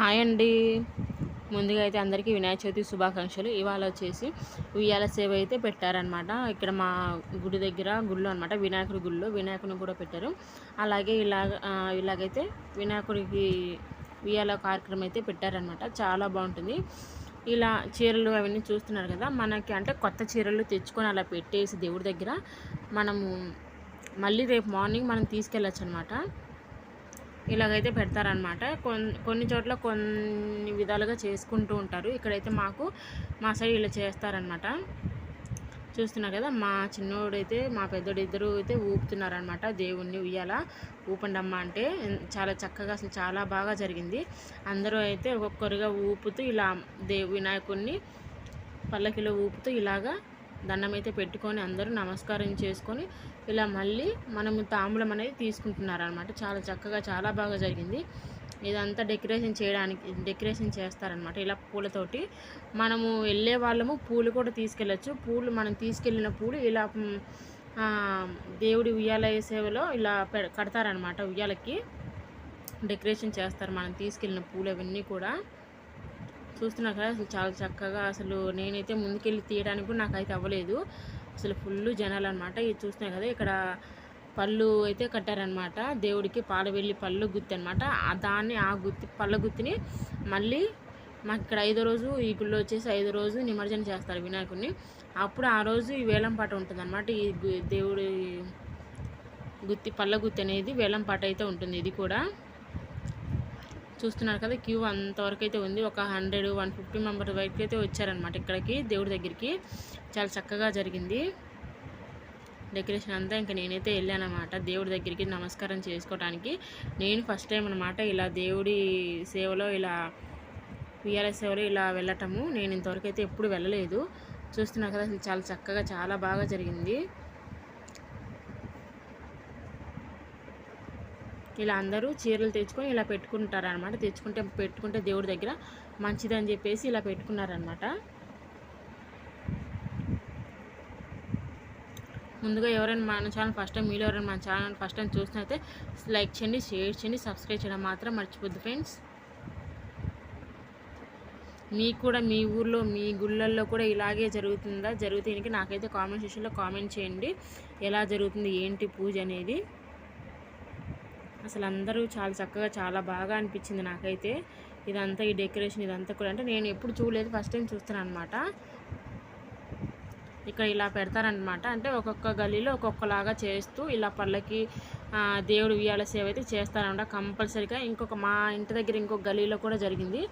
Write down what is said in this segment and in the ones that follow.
Hi అండి. ముందుగా అయితే అందరికీ వినాయక చవితి శుభాకాంక్షలు. ఇవాళ వచ్చేసి ఉయ్యాల సేవ అయితే పెట్టారనమాట ఇక్కడ మా గుడి దగ్గర గుళ్ళు అనమాట వినాయకుడి గుళ్ళు. వినాయకుని కూడా పెట్టారు. అలాగే ఇలాగ ఇలాగైతే వినాయకుడికి ఉయ్యాల కార్యక్రమం అయితే పెట్టారనమాట చాలా బాగుంటుంది. ఇలా చీరలు అవన్నీ చూస్తున్నారు కదా మనకి అంటే కొత్త చీరలు తెచ్చుకొని అలా పెట్టేసి దేవుడి దగ్గర మనము మళ్ళీ రేపు మార్నింగ్ మనం తీసుకెళ్ళచ్చు అనమాట ఇలాగైతే పెడతారనమాట కొన్ని కొన్ని చోట్ల కొన్ని విధాలుగా చేసుకుంటూ ఉంటారు. ఇక్కడైతే మాకు మా సైడ్ ఇలా చేస్తారనమాట చూస్తున్నారు కదా మా చిన్నోడైతే మా పెద్దోడు ఇద్దరు అయితే ఊపుతున్నారనమాట దేవుణ్ణి ఉయ్యాల ఊపండమ్మ అంటే చాలా చక్కగా అసలు చాలా బాగా జరిగింది. అందరూ అయితే ఒక్కొక్కరుగా ఊపుతూ ఇలా దేవు వినాయకుడిని పల్లకిలో ఊపుతూ ఇలాగా దండం అయితే పెట్టుకొని అందరూ నమస్కారం చేసుకొని ఇలా మళ్ళీ మనము తాంబూలం అనేది తీసుకుంటున్నారు అనమాట చాలా చక్కగా చాలా బాగా జరిగింది. ఇదంతా డెకరేషన్ చేయడానికి డెకరేషన్ చేస్తారనమాట ఇలా పూలతోటి. మనము వెళ్ళే వాళ్ళము పూలు కూడా తీసుకెళ్ళచ్చు. పూలు మనం తీసుకెళ్ళిన పూలు ఇలా దేవుడి ఉయ్యాల సేవలో ఇలా కడతారనమాట ఉయ్యాలకి. డెకరేషన్ చేస్తారు మనం తీసుకెళ్ళిన పూలు అవన్నీ కూడా. చూస్తున్నా కదా అసలు చాలా చక్కగా అసలు నేనైతే ముందుకెళ్ళి తీయడానికి కూడా నాకైతే అవ్వలేదు. అసలు ఫుల్ జనాలు అనమాట ఇది చూస్తున్నాయి కదా ఇక్కడ పళ్ళు అయితే కట్టారనమాట దేవుడికి పాలవెల్లి పళ్ళు గుత్తి అనమాట దాన్ని ఆ గుత్తి పళ్ళ గుత్తిని మళ్ళీ మాకు ఇక్కడ ఐదో రోజు ఈ గుళ్ళో వచ్చేసి ఐదో రోజు నిమజ్జనం చేస్తారు వినాయకుడిని అప్పుడు ఆ రోజు ఈ వేలం పాట ఉంటుంది అనమాట ఈ దేవుడి గుత్తి పళ్ళ గుత్తి అనేది వేలం పాట అయితే ఉంటుంది ఇది కూడా. చూస్తున్నారు కదా క్యూ అంతవరకు అయితే ఉంది. ఒక హండ్రెడ్ వన్ ఫిఫ్టీ మెంబర్ వరకు అయితే వచ్చారనమాట ఇక్కడికి దేవుడి దగ్గరికి. చాలా చక్కగా జరిగింది. డెకరేషన్ అంతా ఇంకా నేనైతే వెళ్ళానమాట దేవుడి దగ్గరికి నమస్కారం చేసుకోవడానికి నేను ఫస్ట్ టైం అనమాట ఇలా దేవుడి సేవలో ఇలా విఆర్ఎస్ సేవలో ఇలా వెళ్ళటము. నేను ఇంతవరకు అయితే ఎప్పుడు వెళ్ళలేదు. చూస్తున్నా కదా అసలు చాలా చక్కగా చాలా బాగా జరిగింది. ఇలా అందరూ చీరలు తెచ్చుకొని ఇలా పెట్టుకుంటారనమాట తెచ్చుకుంటే పెట్టుకుంటే దేవుడి దగ్గర మంచిదని చెప్పేసి ఇలా పెట్టుకున్నారనమాట ముందుగా ఎవరైనా మన ఛానల్ ఫస్ట్ టైం మీరు ఎవరైనా మన ఛానల్ ఫస్ట్ టైం చూసినైతే లైక్ చేయండి షేర్ చేయండి సబ్స్క్రైబ్ చేయడం మాత్రం మర్చిపోద్దు ఫ్రెండ్స్. మీకు కూడా మీ ఊర్లో మీ గుళ్ళల్లో కూడా ఇలాగే జరుగుతుందా? జరుగుతుంది నాకైతే కామెంట్ సెక్షన్లో కామెంట్ చేయండి. ఎలా జరుగుతుంది? ఏంటి పూజ అనేది? అసలు అందరూ చాలా చక్కగా చాలా బాగా అనిపించింది నాకైతే. ఇదంతా ఈ డెకరేషన్ ఇదంతా కూడా. అంటే నేను ఎప్పుడు చూడలేదు ఫస్ట్ టైం చూస్తున్నాను అనమాట ఇక్కడ ఇలా పెడతారనమాట అంటే ఒక్కొక్క గల్లీలో ఒక్కొక్కలాగా చేస్తూ ఇలా పళ్ళకి దేవుడు ఉయ్యాల సేవ అయితే చేస్తారనమాట కంపల్సరీగా. ఇంకొక మా ఇంటి దగ్గర ఇంకొక గల్లీలో కూడా జరిగింది.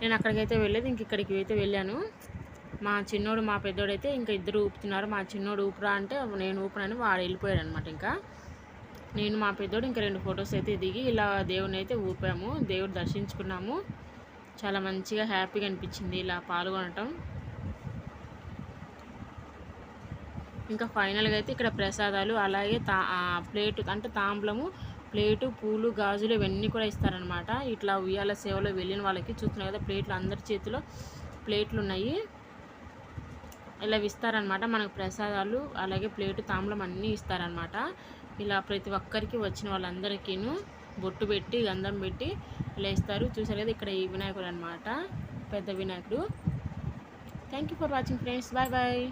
నేను అక్కడికైతే వెళ్ళేది ఇంక ఇక్కడికి అయితే వెళ్ళాను. మా చిన్నోడు మా పెద్దోడైతే ఇంకా ఇద్దరు ఊపుతున్నారు. మా చిన్నోడు ఊపురా అంటే నేను ఊపునని వాడు వెళ్ళిపోయాడు అనమాట ఇంకా. నేను మా పెద్దోడు ఇంకా రెండు ఫొటోస్ అయితే దిగి ఇలా దేవుని అయితే ఊపాము. దేవుడు దర్శించుకున్నాము. చాలా మంచిగా హ్యాపీగా అనిపించింది ఇలా పాల్గొనటం. ఇంకా ఫైనల్గా అయితే ఇక్కడ ప్రసాదాలు అలాగే తా ప్లేటు అంటే తాంబలము ప్లేటు పూలు గాజులు ఇవన్నీ కూడా ఇస్తారనమాట ఇట్లా ఉయ్యాల సేవలో వెళ్ళిన వాళ్ళకి చూస్తున్నాయి కదా ప్లేట్లు అందరి చేతిలో ప్లేట్లు ఉన్నాయి. ఇలా ఇస్తారనమాట మనకు ప్రసాదాలు అలాగే ప్లేటు తాంబూలం అన్నీ ఇస్తారనమాట. ఇలా ప్రతి ఒక్కరికి వచ్చిన వాళ్ళందరికీను బొట్టు పెట్టి గంధం పెట్టి ఇలా ఇస్తారు. చూసారు కదా ఇక్కడ ఈ వినాయకుడు అనమాట పెద్ద వినాయకుడు. Thank you for watching friends bye bye